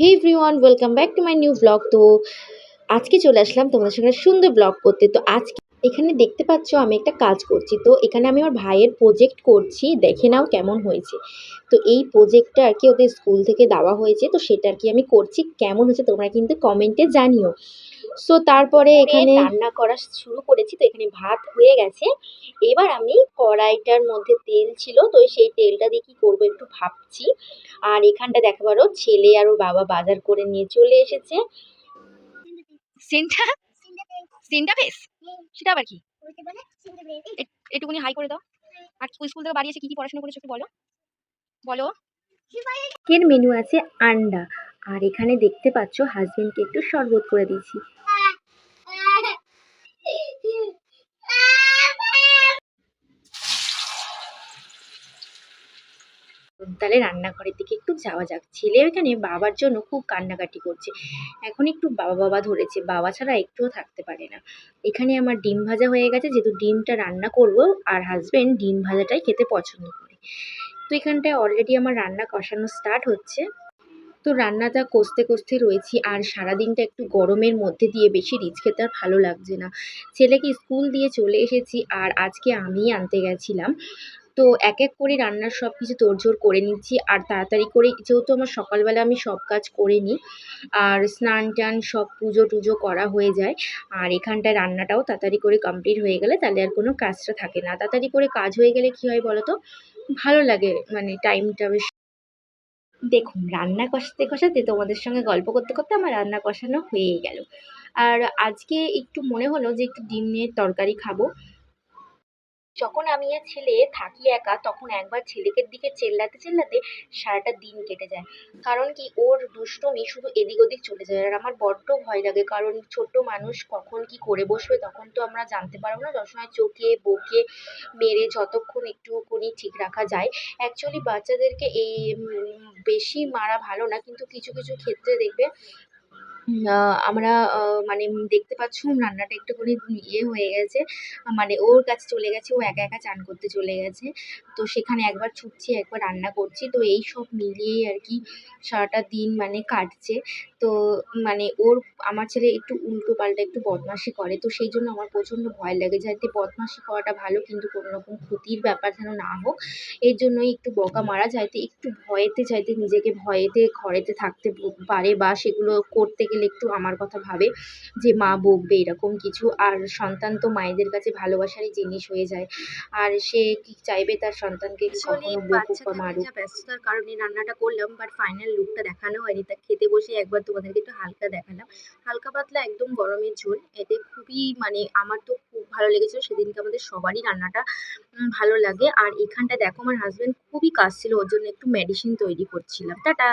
Hey everyone welcome back to my new blog তো আজকে চলে আসলাম তোমাদের সঙ্গে সুন্দর ব্লগ করতে। তো আজকে এখানে দেখতে পাচ্ছ আমি একটা কাজ করছি। তো এখানে আমি আমার ভাইয়ের প্রজেক্ট করছি। দেখে নাও কেমন হয়েছে। তো এই প্রজেক্টটা আর কি ওদের স্কুল থেকে দেওয়া হয়েছে। তো সেটা আর কি আমি করছি। কেমন হয়েছে তোমরা কিন্তু কমেন্টে জানিও। সো তারপরে এখানে রান্না করা শুরু করেছি তো এখানে ভাত হয়ে গেছে। এবার আমি কড়াইটার মধ্যে তেল ছিল তো সেই তেলটা দিয়ে কী করব একটু ভাবছি। আর এখানটা দেখা পারো ছেলে আর ওর বাবা বাজার করে নিয়ে চলে এসেছে। সেন্টা? সেন্টা বেস সেটা আবার কি? একটুখানি হাই করে দাও। আর স্কুল স্কুল থেকে বাড়ি এসে কি কি পড়াশোনা করেছ একটু বলো। বলো। মেনু আছে আন্ডা। আর এখানে দেখতে পাচ্ছ হাজবেন্ডকে একটু শরবত করে দিয়েছি। তাহলে রান্নাঘরের দিকে একটু যাওয়া যাক। ছেলে এখানে বাবার জন্য খুব কান্নাকাটি করছে। এখন একটু বাবা বাবা ধরেছে। বাবা ছাড়া একটুও থাকতে পারে না। এখানে আমার ডিম ভাজা হয়ে গেছে। যেহেতু ডিমটা রান্না করব আর হাজবেন্ড ডিম ভাজাটাই খেতে পছন্দ করে। তো এখানটায় অলরেডি আমার রান্না কষানো স্টার্ট হচ্ছে। তো রান্নাটা কষতে কষতে রয়েছি। আর সারাদিনটা একটু গরমের মধ্যে দিয়ে বেশি রিচ খেতে আর ভালো লাগছে না। ছেলেকে স্কুল দিয়ে চলে এসেছি। আর আজকে আমিই আনতে গেছিলাম তো এক এক করে রান্নার সব কিছু তোড়জোড় করে নিচ্ছি আর তাড়াতাড়ি করে যেহেতু আমার সকালবেলা আমি সব কাজ করে নিই আর স্নান টান সব পুজো টুজো করা হয়ে যায়, আর এখানটায় রান্নাটাও তাড়াতাড়ি করে কমপ্লিট হয়ে গেলে তাহলে আর কোনো কাজটা থাকে না। তাড়াতাড়ি করে কাজ হয়ে গেলে কী হয় বলো তো ভালো লাগে মানে টাইমটা বেশ দেখুন, রান্না কষাতে কষাতে তোমাদের সঙ্গে গল্প করতে করতে আমার রান্না কষানো হয়েই গেল। আর আজকে একটু মনে হলো যে একটু ডিম নিয়ে তরকারি খাব যখন আমি আর ছেলে থাকি একা, তখন একবার ছেলেকে দিকে চেল্লাতে চেল্লাতে সারাটা দিন কেটে যায়। কারণ কি? ওর দুষ্টুমি শুধু এদিক ওদিক চলে যায়। আর আমার বড্ড ভয় লাগে। কারণ ছোট্ট মানুষ কখন কি করে বসবে তখন তো আমরা জানতে পারব না। সবসময় চোখে, বকে মেরে যতক্ষণ একটুখানি ঠিক রাখা যায়। অ্যাকচুয়ালি বাচ্চাদেরকে এই বেশি মারা ভালো না। কিন্তু কিছু কিছু ক্ষেত্রে দেখবে আমরা মানে দেখতে পাচ্ছ রান্নাটা একটুখানি ইয়ে হয়ে গেছে। মানে ওর কাছে চলে গেছে, ও একা একা চান করতে চলে গেছে। তো সেখানে একবার ছুটছি, একবার রান্না করছি। তো এই সব মিলিয়েই আর কি সারাটা দিন মানে কাটছে। তো মানে ওর, আমার ছেলে একটু উল্টো পাল্টা একটু বদমাশি করে। তো সেই জন্য আমার প্রচণ্ড ভয় লাগে যাতে বদমাশি করাটা ভালো কিন্তু কোনো রকম ক্ষতির ব্যাপার যেন না হোক। এর জন্যই একটু বকা মারা যাতে একটু ভয়েতে যাতে নিজেকে ভয়েতে, ঘরেতে থাকতে পারে বা সেগুলো করতে গেলে একটু আমার কথা ভাবে যে মা বকবে এরকম কিছু। আর সন্তান তো মায়েদের কাছে ভালোবাসারই জিনিস হয়ে যায়। আর সে কি চাইবে তার সন্তানকে কখনো বকুক বা মারুক? ব্যস্ততার কারণে রান্নাটা করলাম বাট ফাইনাল লুকটা দেখানো হয়নি। তা খেতে বসে একবার তোমাদেরকে একটু হালকা দেখালাম। হালকা পাতলা একদম গরমের ঝোল। এতে খুবই মানে আমার তো খুব ভালো লেগেছিলো। সেদিনকে আমাদের সবারই রান্নাটা ভালো লাগে। আর এখানটা দেখো আমার হাজবেন্ড খুবই কাশছিল ওর জন্য একটু মেডিসিন তৈরি করছিলাম। টাটা!